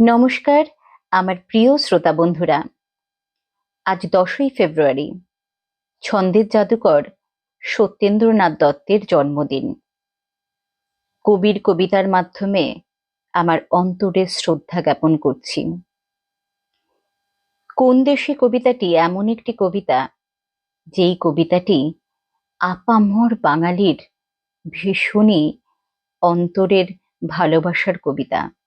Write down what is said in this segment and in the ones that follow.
নমস্কার, আমার প্রিয় শ্রোতা বন্ধুরা। আজ দশই ফেব্রুয়ারি, ছন্দের জাদুকর সত্যেন্দ্রনাথ দত্তের জন্মদিন। কবির কবিতার মাধ্যমে আমার অন্তরে শ্রদ্ধা জ্ঞাপন করছি। কোন দেশে কবিতাটি এমন একটি কবিতা, যেই কবিতাটি আপামর বাঙালির ভীষণই অন্তরের ভালোবাসার কবিতা?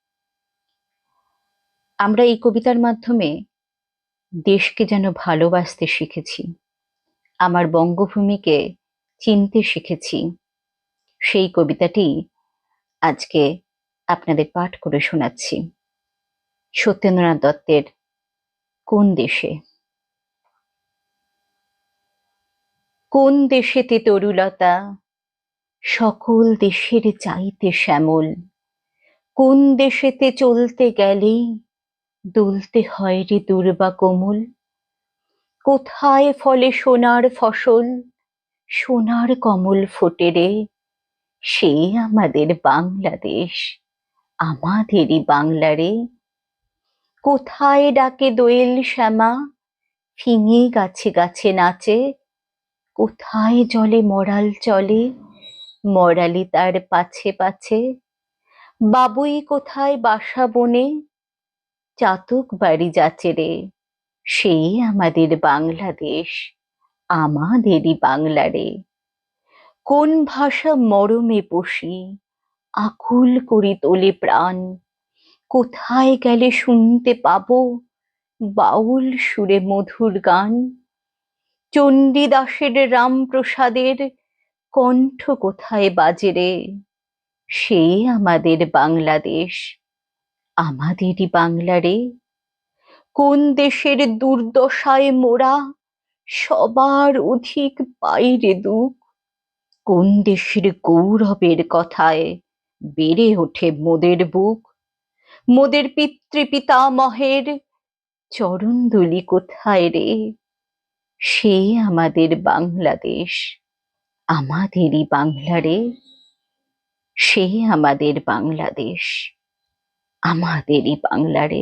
আমরা এই কবিতার মাধ্যমে দেশকে যেন ভালোবাসতে শিখেছি, আমার বঙ্গভূমিকে চিনতে শিখেছি। সেই কবিতাটি আজকে আপনাদের পাঠ করে শোনাচ্ছি। সত্যেন্দ্রনাথ দত্তের কোন দেশে? কোন দেশেতে তরুলতা? সকল দেশের চাইতে শ্যামল। কোন দেশেতে চলতে গেলেই দুলতে হয় রে দুর্বা কোমল। কোথায় ফলে সোনার ফসল? সোনার কমল ফোটে রে। সে আমাদের বাংলাদেশ, আমাদেরই বাংলা রে। কোথায় ডাকে দোয়েল শ্যামা? ফিঙে গাছে গাছে নাচে। কোথায় জলে মরাল চলে? মরালি তার পাছে পাছে। বাবুই কোথায় বাসা বনে? চাতক বাড়ি যাচ্ছে রে। সেই আমাদের বাংলাদেশ, আমাদেরই বাংলা রে। কোন ভাষা মরমে বসি আকুল করি তোলে প্রাণ। কোথায় গেলে শুনতে পাবো, বাউল সুরে মধুর গান। চণ্ডীদাসের রামপ্রসাদের কণ্ঠ কোথায় বাজে রে? সে আমাদের বাংলাদেশ আমাদেরই বাংলারে কোন দেশের দুর্দশায় মোরা সবার অধিক বাইরে দুঃখ? কোন দেশের গৌরবের কথায় বেড়ে ওঠে মোদের বুক? মোদের পিতৃপিতামহের চরণদুলি কোথায় রে? সে আমাদের বাংলাদেশ, আমাদেরই বাংলারে সে আমাদের বাংলাদেশ। আমাদেরই বাংলা রে